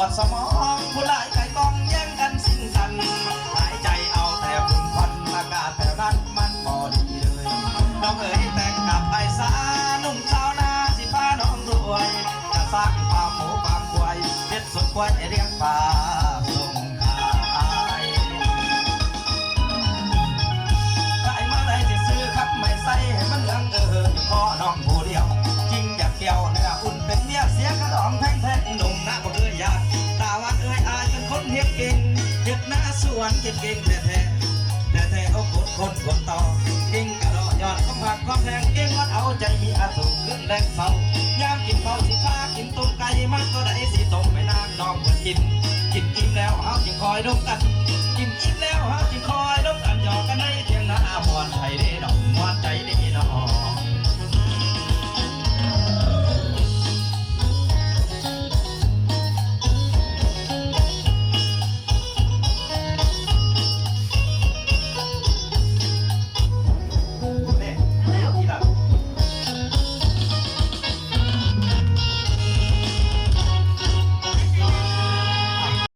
วดสมองผู้หลายไก่กองแย่งกันสิ้นกันหายใจเอาแต่ฝุ่นควันอากาศแต่นั้นมันพอดีเลยน้องเอ๋ยแต่งกับไอ้สาหนุ่มชาวนาสิพาน้องรวยจะสร้างความหมูความควายเพชรสุดควายเลี้ยงป่า เป็นเฮ็ก่งเห็ดหน้าสวนเก่งเก่งแต่แท้แต่แท้เอากดคนกดต่อเก่งกระดอยอดก็ผักก็แพงเก่งวัดเอาใจมีอาสุขึ้นแรงเฝ้ายามกินเฝ้าสิพากินต้มไก่มันก็ได้สิต้มไม่นานน้องเพิ่นกิน กินกินแล้วเอาจิงคอยดมกัน